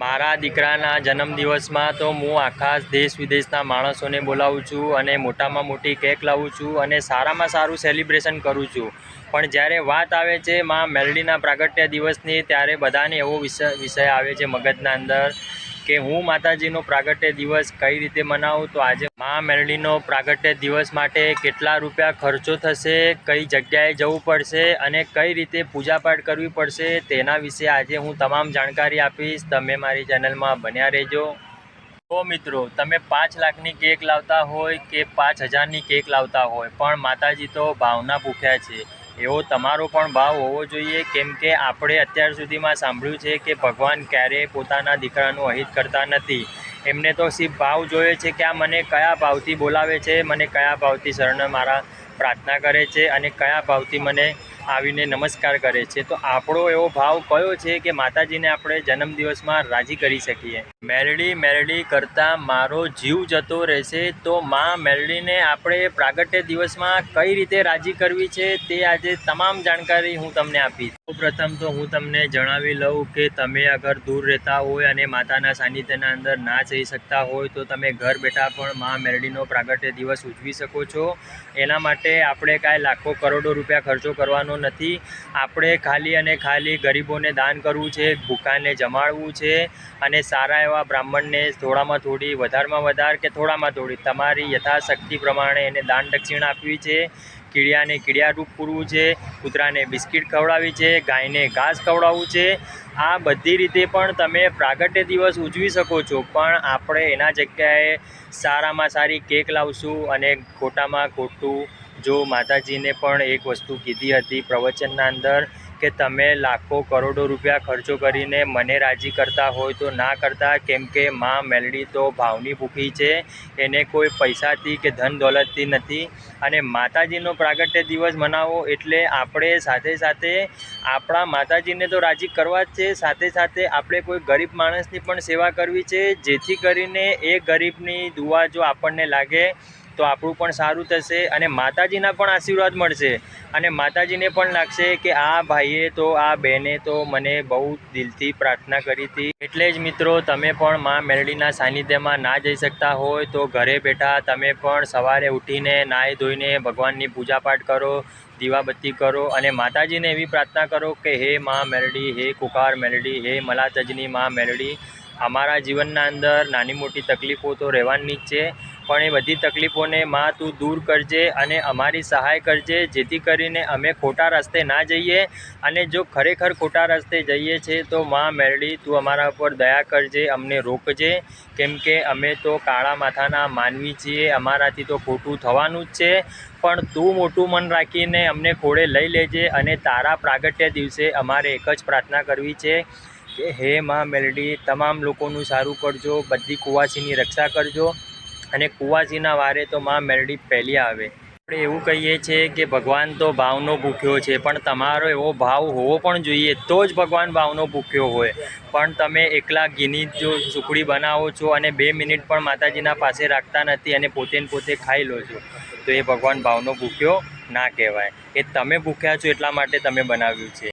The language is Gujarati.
મારા દીકરાના જન્મદિવસમાં તો હું આખા દેશ વિદેશના માણસોને બોલાવું છું અને મોટામાં મોટી કેક લાવું છું અને સારામાં સારું સેલિબ્રેશન કરું છું. પણ જ્યારે વાત આવે છે માં મેલડીના પ્રાગટ્ય દિવસની, ત્યારે બધાને એવો વિષય વિષય આવે છે મગજના અંદર. કે હું માતાજીનો પ્રાગટ્ય દિવસ કઈ રીતે મનાવું? તો આજે મા મેરડીનો પ્રાગટ્ય દિવસ માટે કેટલા રૂપિયા ખર્ચો થશે? કઈ જગ્યાએ જવું પડશે? અને કઈ રીતે પૂજાપાઠ કરવી પડશે? તેના વિશે આજે હું તમામ જાણકારી આપીશ. તમે મારી ચેનલમાં બન્યા રહેજો. તો મિત્રો, તમે પાંચ લાખની કેક લાવતા હોય કે પાંચ હજારની કેક લાવતા હોય, પણ માતાજી તો ભાવના ભૂખ્યા છે. એવો તમારો પણ ભાવ હોવો જોઈએ, કેમ કે આપણે અત્યાર સુધીમાં સાંભળ્યું છે કે ભગવાન ક્યારેય પોતાના દીકરાનું અહિત કરતા નથી. એમને તો સિર્ફ ભાવ જોઈએ છે કે આ મને કયા ભાવથી બોલાવે છે, મને કયા ભાવથી શરણ મારા પ્રાર્થના કરે છે અને કયા ભાવથી મને આવીને નમસ્કાર કરે છે? તો આપણો એવો ભાવ કયો છે કે માતાજીને આપણે જન્મદિવસમાં રાજી કરી શકીએ? મેરડી મેરડી કરતાં મારો જીવ જતો રહેશે, તો માં મેરડીને આપણે પ્રાગટ્ય દિવસમાં કઈ રીતે રાજી કરવી છે તે આજે તમામ જાણકારી હું તમને આપીશ. પ્રથમ તો હું તમને જણાવી લઉં કે તમે અગર દૂર રહેતા હોય અને માતાના સાનિધ્યના અંદર ના જઈ શકતા હોય, તો તમે ઘર બેઠા પણ માં મેરડીનો પ્રાગટ્ય દિવસ ઉજવી શકો છો. એના માટે આપણે કાંઈ લાખો કરોડો રૂપિયા ખર્ચો કરવાનો નથી. આપણે ખાલી અને ખાલી ગરીબોને દાન કરવું છે, ભૂખાને જમાડવું છે અને સારા એવા બ્રાહ્મણને થોડામાં થોડી, વધારમાં વધાર કે થોડામાં થોડી, તમારી યથાશક્તિ પ્રમાણે એને દાન દક્ષિણા આપવી છે. કીડિયાને કીડિયારૂપ પૂરવું છે, કૂતરાને બિસ્કિટ ખવડાવવી છે, ગાયને ઘાસ ખવડાવવું છે. આ બધી રીતે પણ તમે પ્રાગટ્ય દિવસ ઉજવી શકો છો, પણ આપણે એના જગ્યાએ સારામાં સારી કેક લાવશું અને ખોટામાં ખોટું જો માતાજીને પણ એક વસ્તુ કીધી હતી પ્રવચનના અંદર કે તમે લાખો કરોડો રૂપિયા ખર્ચો કરીને મને રાજી કરતા હોય તો ના કરતા, કેમ કે માં મેલડી તો ભાવની ભૂખી છે, એને કોઈ પૈસાથી કે ધન દોલતથી નથી. અને માતાજીનો પ્રાગટ્ય દિવસ મનાવો એટલે આપણે સાથે સાથે આપણા માતાજીને તો રાજી કરવા જ છે, સાથે સાથે આપણે કોઈ ગરીબ માણસની પણ સેવા કરવી છે, જેથી કરીને એ ગરીબની દુઆ જો આપણને લાગે તો આપણું પણ સારું થશે અને માતાજીના પણ આશીર્વાદ મળશે. અને માતાજીને પણ લાગશે કે આ ભાઈએ તો, આ બહેને તો મને બહુ દિલથી પ્રાર્થના કરી હતી. એટલે જ મિત્રો, તમે પણ મા મેલડીના સાનિધ્યમાં ના જઈ શકતા હોય તો ઘરે બેઠા તમે પણ સવારે ઉઠીને નાહી ધોઈને ભગવાનની પૂજાપાઠ કરો, દીવાબત્તી કરો અને માતાજીને એવી પ્રાર્થના કરો કે, હે મા મેલડી હે કુકાર મેલડી હે મલાતજની મા મેલડી અમારા જીવનના અંદર નાની મોટી તકલીફો તો રહેવાની જ છે. પણ એ બધી તકલીફોને માં તું દૂર કરજે અને અમારી સહાય કરજે, જેથી કરીને અમે ખોટા રસ્તે ના જઈએ અને જો ખરેખર ખોટા રસ્તે જઈએ છીએ તો માં મેરડી તું અમારા ઉપર દયા કરજે, અમને રોકજે. કેમ કે અમે તો કાળા માથાના માનવી છીએ, અમારાથી તો ખોટું થવાનું જ છે. પણ તું મોટું મન રાખીને અમને ખોળે લઈ લેજે અને તારા પ્રાગટ્ય દિવસે અમારે એક જ પ્રાર્થના કરવી છે કે હે માં મેલડી તમામ લોકોનું સારું કરજો, બધી કુવાસીની રક્ષા કરજો. અને કુવાસીના વારે તો માં મેરડી પહેલી આવે. આપણે એવું કહીએ છીએ કે ભગવાન તો ભાવનો ભૂખ્યો છે, પણ તમારો એવો ભાવ હોવો પણ જોઈએ તો જ ભગવાન ભાવનો ભૂખ્યો હોય. પણ તમે એકલા ઘીની જો સુખડી બનાવો છો અને બે મિનિટ પણ માતાજીના પાસે રાખતા નથી અને પોતે પોતે ખાઈ લો છો, તો એ ભગવાન ભાવનો ભૂખ્યો ના કહેવાય. એ તમે ભૂખ્યા છો એટલા માટે તમે બનાવ્યું છે.